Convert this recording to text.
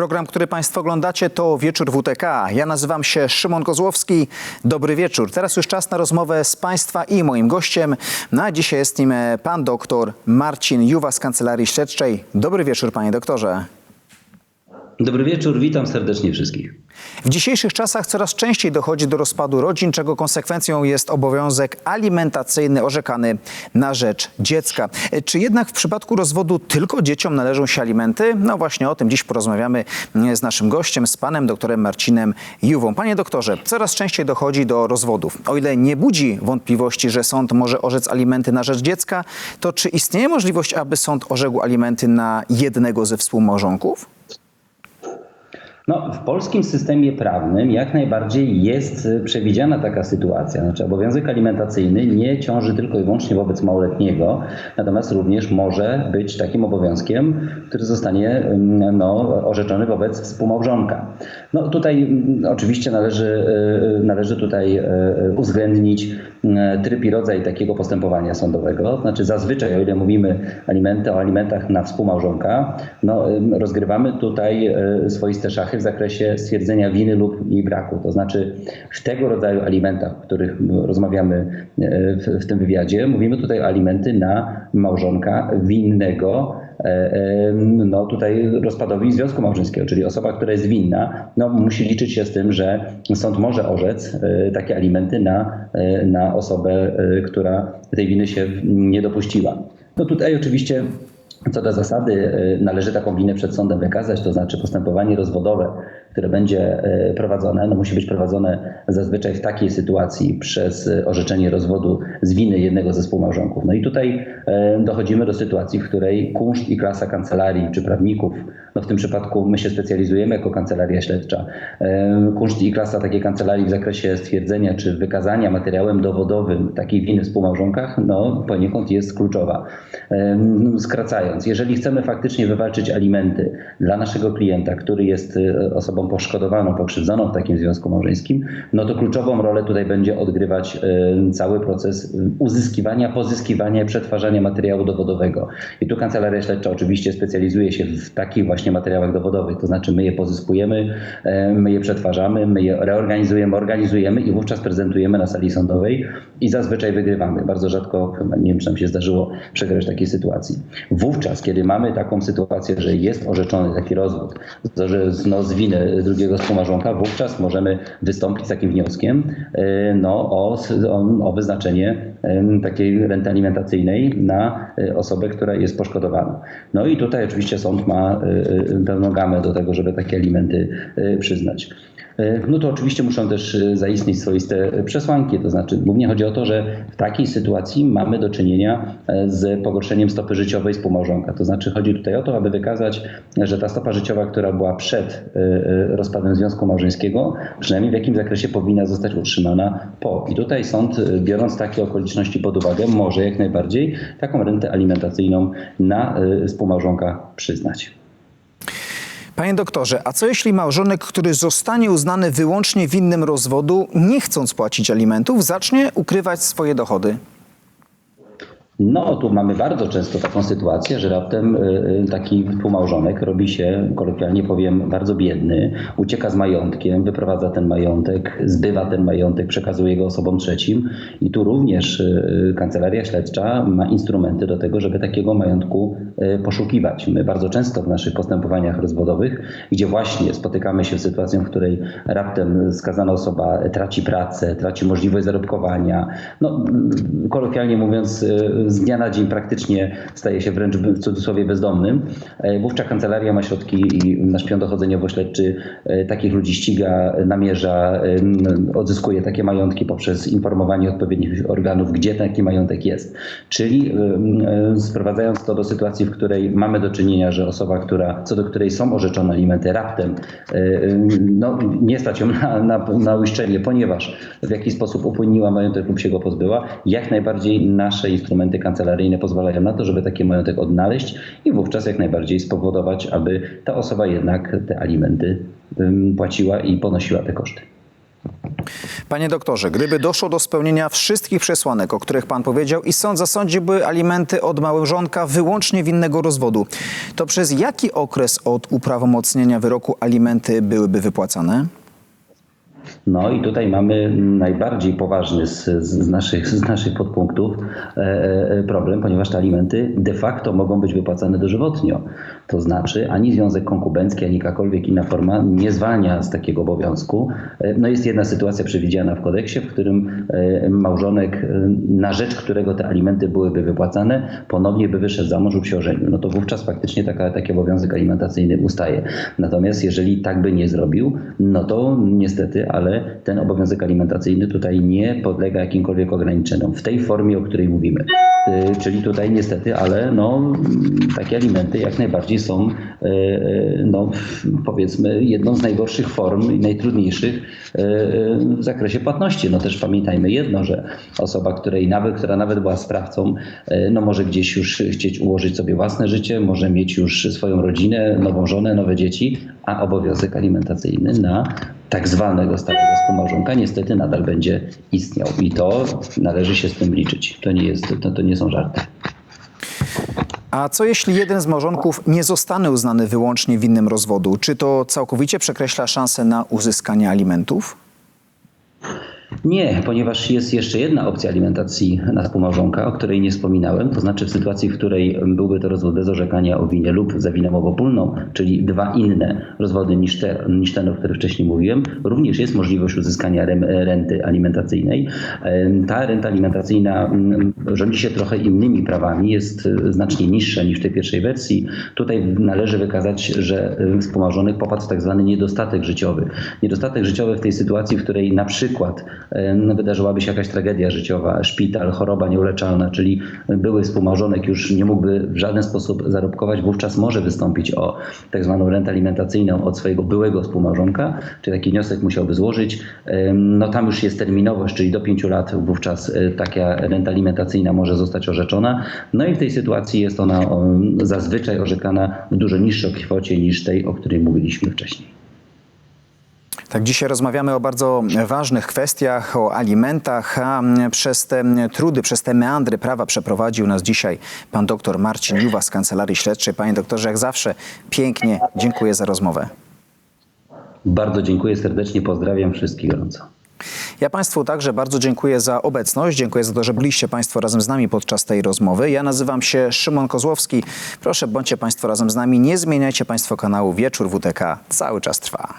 Program, który Państwo oglądacie to Wieczór WTK. Ja nazywam się Szymon Kozłowski. Dobry wieczór. Teraz już czas na rozmowę z Państwa i moim gościem. Na dzisiaj jest nim e, pan doktor Marcin Juwa z Kancelarii Śledczej. Dobry wieczór, panie doktorze. Dobry wieczór, witam serdecznie wszystkich. W dzisiejszych czasach coraz częściej dochodzi do rozpadu rodzin, czego konsekwencją jest obowiązek alimentacyjny orzekany na rzecz dziecka. Czy jednak w przypadku rozwodu tylko dzieciom należą się alimenty? No właśnie o tym dziś porozmawiamy z naszym gościem, z panem doktorem Marcinem Juwą. Panie doktorze, coraz częściej dochodzi do rozwodów. O ile nie budzi wątpliwości, że sąd może orzec alimenty na rzecz dziecka, to czy istnieje możliwość, aby sąd orzekł alimenty na jednego ze współmałżonków? No, w polskim systemie prawnym jak najbardziej jest y, przewidziana taka sytuacja. Znaczy obowiązek alimentacyjny nie ciąży tylko i wyłącznie wobec małoletniego, natomiast również może być takim obowiązkiem, który zostanie no, orzeczony wobec współmałżonka. No tutaj oczywiście należy, y, należy tutaj y, uwzględnić y, tryb i rodzaj takiego postępowania sądowego. Znaczy zazwyczaj, o ile mówimy alimenty, o alimentach na współmałżonka, no, rozgrywamy tutaj y, swoiste szachy w zakresie stwierdzenia winy lub jej braku. To znaczy w tego rodzaju alimentach, o których rozmawiamy y, w, w tym wywiadzie, mówimy tutaj o alimenty na małżonka winnego e, e, no tutaj rozpadowi związku małżeńskiego, czyli osoba, która jest winna, no musi liczyć się z tym, że sąd może orzec e, takie alimenty na, e, na osobę, e, która tej winy się nie dopuściła. No tutaj oczywiście co do zasady y, należy taką winę przed sądem wykazać, to znaczy postępowanie rozwodowe, które będzie y, prowadzone, no musi być prowadzone zazwyczaj w takiej sytuacji przez y, orzeczenie rozwodu z winy jednego ze współmałżonków. No i tutaj dochodzimy do sytuacji, w której kunszt i klasa kancelarii czy prawników, no w tym przypadku my się specjalizujemy jako kancelaria śledcza, kunszt i klasa takiej kancelarii w zakresie stwierdzenia czy wykazania materiałem dowodowym takiej winy w współmałżonkach, no poniekąd jest kluczowa. Jeżeli chcemy faktycznie wywalczyć alimenty dla naszego klienta, który jest y, osobą poszkodowaną, pokrzywdzoną w takim związku małżeńskim, no to kluczową rolę tutaj będzie odgrywać y, cały proces y, uzyskiwania, pozyskiwania przetwarzania materiału dowodowego. I tu Kancelaria Śledcza oczywiście specjalizuje się w takich właśnie materiałach dowodowych, to znaczy my je pozyskujemy, my je przetwarzamy, my je reorganizujemy, organizujemy i wówczas prezentujemy na sali sądowej i zazwyczaj wygrywamy. Bardzo rzadko, nie wiem czy nam się zdarzyło przegrać takiej sytuacji. Wówczas, kiedy mamy taką sytuację, że jest orzeczony taki rozwód że no, z winy drugiego współmałżonka, wówczas możemy wystąpić z takim wnioskiem e, no, o, o, wyznaczenie takiej renty alimentacyjnej na e, osobę, która jest poszkodowana. No i tutaj oczywiście sąd ma pełną gamę do tego, żeby takie alimenty przyznać. No to oczywiście muszą też zaistnieć swoiste przesłanki, to znaczy głównie chodzi o to, że w takiej sytuacji mamy do czynienia z pogorszeniem stopy życiowej współmałżonka. To znaczy chodzi tutaj o to, aby wykazać, że ta stopa życiowa, która była przed rozpadem związku małżeńskiego, przynajmniej w jakim zakresie powinna zostać utrzymana po. I tutaj sąd, biorąc takie okoliczności pod uwagę, może jak najbardziej taką rentę alimentacyjną na współmałżonka przyznać. Panie doktorze, a co jeśli małżonek, który zostanie uznany wyłącznie winnym rozwodu, nie chcąc płacić alimentów, zacznie ukrywać swoje dochody? No, tu mamy bardzo często taką sytuację, że raptem y, taki współmałżonek robi się, kolokwialnie powiem, bardzo biedny, ucieka z majątkiem, wyprowadza ten majątek, zbywa ten majątek, przekazuje go osobom trzecim i tu również y, Kancelaria Śledcza ma instrumenty do tego, żeby takiego majątku y, poszukiwać. My bardzo często w naszych postępowaniach rozwodowych, gdzie właśnie spotykamy się z sytuacją, w której raptem skazana osoba traci pracę, traci możliwość zarobkowania, no kolokwialnie mówiąc z dnia na dzień praktycznie staje się wręcz w cudzysłowie bezdomnym. Wówczas kancelaria ma środki i nasz pion dochodzeniowo-śledczy takich ludzi ściga, namierza, odzyskuje takie majątki poprzez informowanie odpowiednich organów, gdzie taki majątek jest. Czyli sprowadzając to do sytuacji, w której mamy do czynienia, że osoba, która, co do której są orzeczone alimenty raptem, no, nie stać ją na, na, na uiszczenie, ponieważ w jakiś sposób upłynniła majątek lub się go pozbyła, jak najbardziej nasze instrumenty kancelaryjne pozwalają na to, żeby taki majątek odnaleźć i wówczas jak najbardziej spowodować, aby ta osoba jednak te alimenty płaciła i ponosiła te koszty. Panie doktorze, gdyby doszło do spełnienia wszystkich przesłanek, o których pan powiedział i sąd zasądziłby alimenty od małżonka wyłącznie winnego rozwodu, to przez jaki okres od uprawomocnienia wyroku alimenty byłyby wypłacane? No i tutaj mamy najbardziej poważny z, z, naszych, z naszych podpunktów e, e, problem, ponieważ te alimenty de facto mogą być wypłacane dożywotnio. To znaczy ani związek konkubencki, ani jakakolwiek inna forma nie zwalnia z takiego obowiązku. E, No jest jedna sytuacja przewidziana w kodeksie, w którym e, małżonek, e, na rzecz którego te alimenty byłyby wypłacane, ponownie by wyszedł za mąż lub się ożenił. No to wówczas faktycznie taka, taki obowiązek alimentacyjny ustaje. Natomiast jeżeli tak by nie zrobił, no to niestety, ale ten obowiązek alimentacyjny tutaj nie podlega jakimkolwiek ograniczeniom w tej formie, o której mówimy. Y, Czyli tutaj niestety, ale no, takie alimenty jak najbardziej są, y, y, no, powiedzmy, jedną z najgorszych form i najtrudniejszych w zakresie płatności. No też pamiętajmy jedno, że osoba, której nawet, która nawet była sprawcą, no może gdzieś już chcieć ułożyć sobie własne życie, może mieć już swoją rodzinę, nową żonę, nowe dzieci, a obowiązek alimentacyjny na tak zwanego stałego współmałżonka niestety nadal będzie istniał. I to należy się z tym liczyć. To nie, jest, to, to nie są żarty. A co jeśli jeden z małżonków nie zostanie uznany wyłącznie winnym rozwodu? Czy to całkowicie przekreśla szansę na uzyskanie alimentów? Nie, ponieważ jest jeszcze jedna opcja alimentacji na współmałżonka, o której nie wspominałem, to znaczy w sytuacji, w której byłby to rozwód bez orzekania o winie lub za winę mowopólną, czyli dwa inne rozwody niż, te, niż ten, o którym wcześniej mówiłem, również jest możliwość uzyskania renty alimentacyjnej. Ta renta alimentacyjna mm, rządzi się trochę innymi prawami, jest e, znacznie niższa niż w tej pierwszej wersji. Tutaj należy wykazać, że e, współmałżonek popadł w tak zwany niedostatek życiowy. Niedostatek życiowy w tej sytuacji, w której na przykład wydarzyłaby się jakaś tragedia życiowa, szpital, choroba nieuleczalna, czyli były współmałżonek już nie mógłby w żaden sposób zarobkować, wówczas może wystąpić o tak zwaną rentę alimentacyjną od swojego byłego współmałżonka, czy taki wniosek musiałby złożyć. Em, No tam już jest terminowość, czyli do pięciu lat wówczas e, taka renta alimentacyjna może zostać orzeczona. No i w tej sytuacji jest ona zazwyczaj orzekana w dużo niższej kwocie niż tej, o której mówiliśmy wcześniej. Tak, dzisiaj rozmawiamy o bardzo ważnych kwestiach, o alimentach, a przez te trudy, przez te meandry prawa przeprowadził nas dzisiaj pan doktor Marcin Juwa z Kancelarii Śledczej. Panie doktorze, jak zawsze pięknie dziękuję za rozmowę. Bardzo dziękuję serdecznie, pozdrawiam wszystkich gorąco. Ja Państwu także bardzo dziękuję za obecność. Dziękuję za to, że byliście Państwo razem z nami podczas tej rozmowy. Ja nazywam się Szymon Kozłowski. Proszę, bądźcie Państwo razem z nami. Nie zmieniajcie Państwo kanału Wieczór WTK. Cały czas trwa.